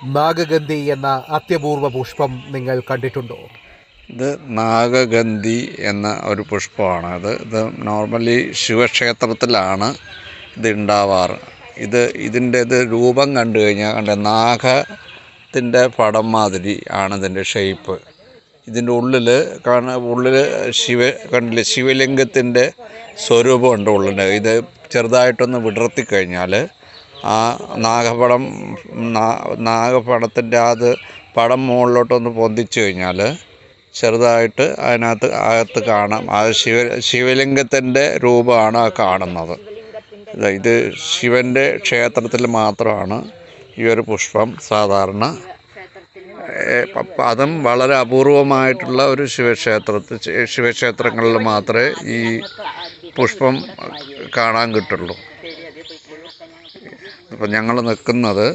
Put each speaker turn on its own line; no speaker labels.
നാഗഗന്ധി എന്ന അത്യപൂർവ പുഷ്പം നിങ്ങൾ കണ്ടിട്ടുണ്ടോ?
ഇത് നാഗഗന്ധി എന്ന ഒരു പുഷ്പമാണ്. അത് ഇത് നോർമലി ശിവക്ഷേത്രത്തിലാണ് ഇത് ഉണ്ടാവാറ് ഇത് ഇതിന്റെ ഇത് രൂപം കണ്ടു കഴിഞ്ഞാൽ കണ്ട നാഗത്തിന്റെ പടം മാതിരി ആണ് ഇതിന്റെ ഷേപ്പ് ഇതിന്റെ ഉള്ളിൽ കാണ ഉള്ളിൽ ശിവ കണ്ടില്ലേ ശിവലിംഗത്തിന്റെ സ്വരൂപമുണ്ട് ഉള്ളിൽ ഇത് ചെറുതായിട്ടൊന്ന് വിടർത്തി കഴിഞ്ഞാൽ ആ നാഗപടം നാഗപടത്തിന്റെ അത് പടം മുകളിലോട്ടൊന്ന് പൊന്തിച്ചു കഴിഞ്ഞാൽ ചെറുതായിട്ട് അതിനകത്ത് അകത്ത് കാണാം. ആ ശിവ ശിവലിംഗത്തിന്റെ രൂപമാണ് ആ കാണുന്നത്. ഇത് ശിവന്റെ ക്ഷേത്രത്തിൽ മാത്രമാണ് ഈ ഒരു പുഷ്പം സാധാരണ അതും വളരെ അപൂർവമായിട്ടുള്ള ഒരു ശിവക്ഷേത്രത്തിൽ ശിവക്ഷേത്രങ്ങളിൽ മാത്രമേ ഈ പുഷ്പം കാണാൻ കിട്ടുള്ളൂ. ഇപ്പം ഞങ്ങൾ നിൽക്കുന്നത്